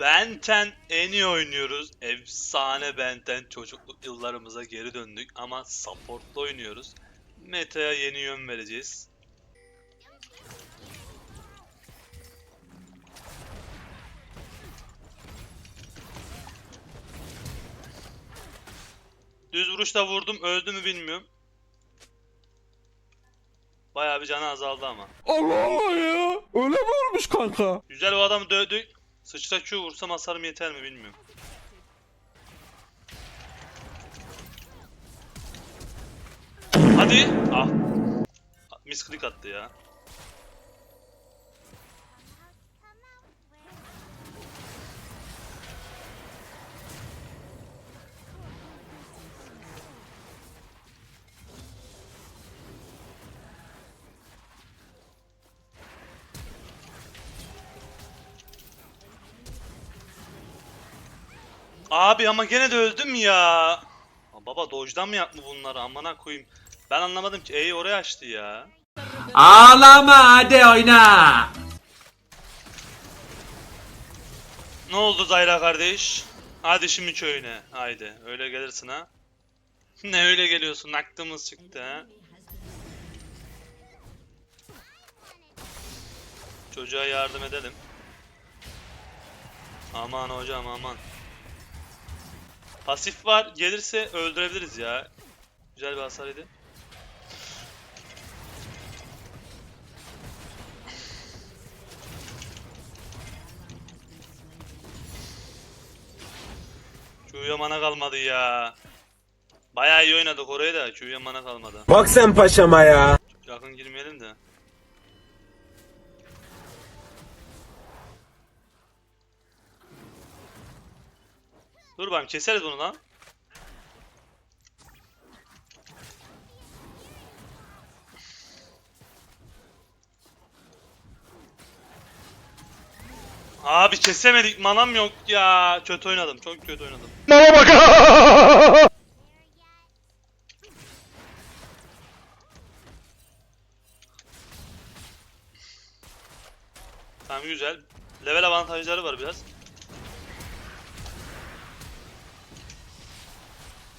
Benten en iyi oynuyoruz. Efsane Benten çocukluk yıllarımıza geri döndük ama support'ta oynuyoruz. Meta'ya yeni yön vereceğiz. Düz vuruşla vurdum öldü mü bilmiyorum. Bayağı bir canı azaldı ama. Allah Allah ya. Öyle mi olmuş kanka? Güzel o adamı dövdük. Sıçra Q vursam hasarım yeter mi bilmiyorum. Hadi. Ah. Misklik attı ya. Abi ama gene de öldüm ya. Baba dojdan mı yaptı bunları amına koyayım. Ben anlamadım ki E'yi oraya açtı ya. Ağlama hadi oyna. Ne oldu Zayra kardeş? Hadi şimdi köyüne. Haydi öyle gelirsin ha. ne öyle geliyorsun aklımız çıktı ha. Çocuğa yardım edelim. Aman hocam aman. Pasif var gelirse öldürebiliriz ya. Güzel bir hasar yedi. Q'ya mana kalmadı ya. Bayağı iyi oynadık orayı da Q'ya mana kalmadı. Bak sen paşama ya. Yakın girmeyelim de. Dur bakayım keseriz bunu lan. Abi kesemedik manam yok ya. Kötü oynadım çok kötü oynadım. Tamam güzel. Level avantajları var biraz.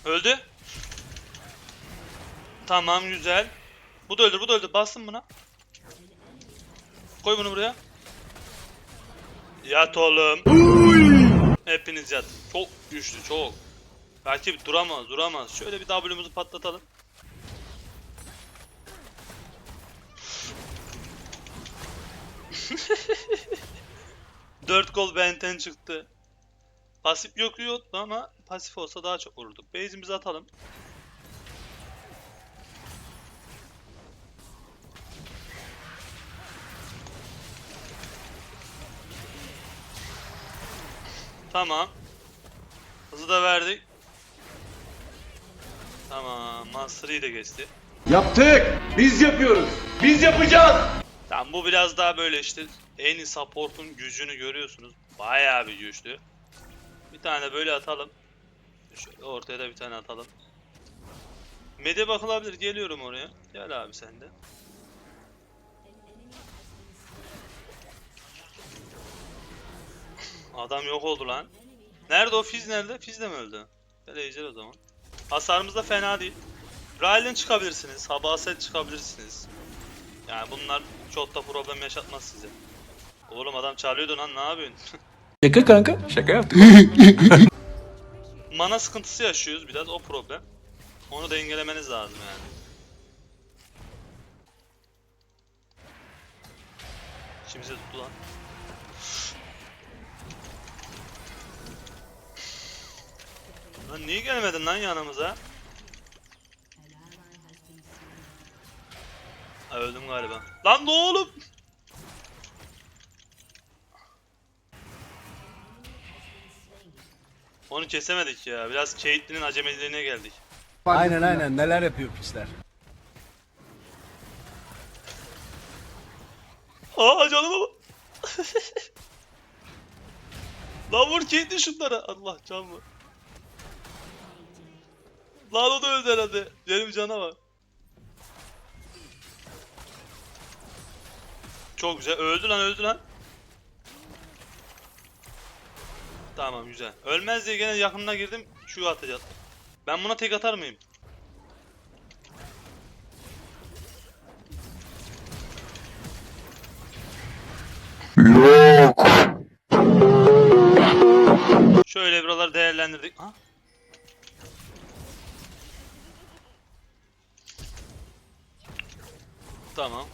Öldü. Tamam güzel. Bu da öldü bu da öldü. Bastım buna. Koy bunu buraya. Yat oğlum. Hepiniz yat. Çok güçlü çok. Rakip duramaz duramaz. Şöyle bir W'muzu patlatalım. Dört gol benten çıktı. Pasif yok yoktu ama pasif olsa daha çok vururduk. Base'imizi atalım. Tamam. Hızı da verdik. Tamam. Master de geçti. Yaptık. Biz yapıyoruz. Biz yapacağız. Tamam bu biraz daha böyle işte en support'un gücünü görüyorsunuz. Bayağı bir güçlü. Bir tane böyle atalım. Şöyle ortaya da bir tane atalım. Mede bakılabilir. Geliyorum oraya. Gel abi sen de. Adam yok oldu lan. Nerede o Fiz nerede? Fiz de mi öldü? Ejder o zaman. Hasarımız da fena değil. Raylan çıkabilirsiniz. Habaset çıkabilirsiniz. Yani bunlar çok da problem yaşatmaz size. Oğlum adam çalıyordu lan ne yapıyorsun? Şaka kanka şaka yaptık. Mana sıkıntısı yaşıyoruz biraz o problem. Onu dengelemeniz lazım yani. İçimize tuttu lan. Lan niye gelmedin lan yanımıza? Ha, öldüm galiba. Lan ne oğlum? Onu kesemedik ya. Biraz Caitlyn'in acemiliğine geldik. Aynen aynen neler yapıyor piçler. Aa canıma bak. Lan vur Caitlyn şunlara. Allah can mı? Lan o da öldü herhalde. Benim cana bak. Çok güzel. Öldü lan öldü lan. Tamam güzel. Ölmez diye gene yakınına girdim. Şu atacağız. Ben buna tek atar mıyım? Yok. Şöyle buraları değerlendirdik. Ha? Tamam.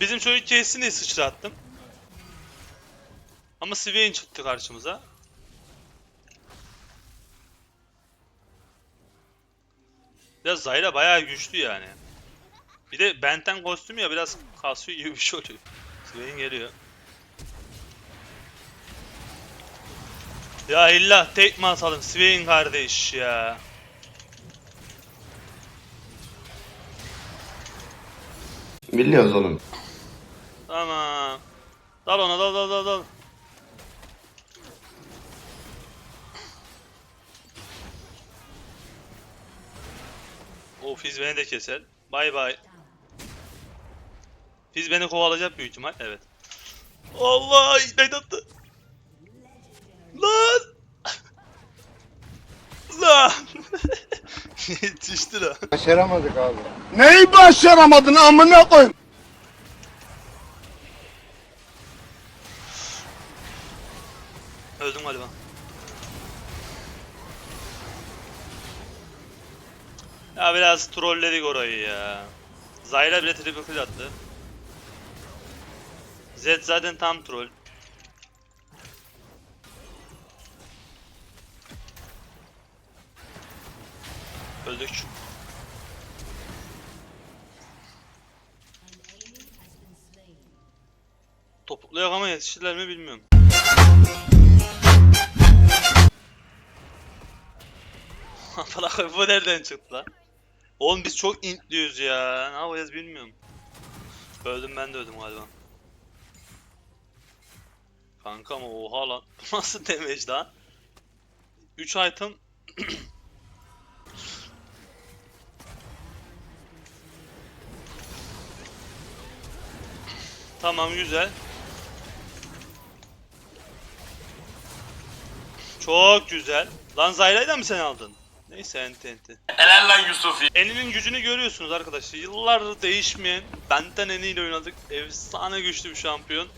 Bizim çocuk kesin de sıçrattım. Ama Swain çıktı karşımıza. Biraz Zyra bayağı güçlü yani. Bir de Benten kostümü ya biraz kasıyor gibi bir şey oluyor. Swain geliyor. Ya illa tekme atalım Swain kardeş ya. Biliyoruz oğlum. Tamam. Dal ona dal dal dal dal. O Fiz beni de keser. Bay bay. Fiz beni kovalayacak büyük ihtimal. Evet. Allah ignite attı. Lan. Lan. Yetişti lan. Başaramadık abi. Neyi başaramadın amına koy? Öldüm galiba. Ya biraz trolledik orayı ya. Zyra bile triple kill attı. Zed zaten tam troll. Öldük. Topuklu ama yetiştiler mi bilmiyorum. Koyayım, bu nereden çıktı lan? Oğlum biz çok intliyoruz ya. Ne yapacağız bilmiyorum. Öldüm ben de öldüm galiba. Kanka ama oha lan. Bu nasıl damage lan? 3 item Tamam güzel. Çok güzel. Lan Zyra'yı da mı sen aldın? Neyse enti enti. Helal lan Yusuf. Eninin gücünü görüyorsunuz arkadaşlar. Yıllardır değişmeyen benden eniyle oynadık. Efsane güçlü bir şampiyon.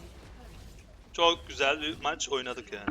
Çok güzel bir maç oynadık yani.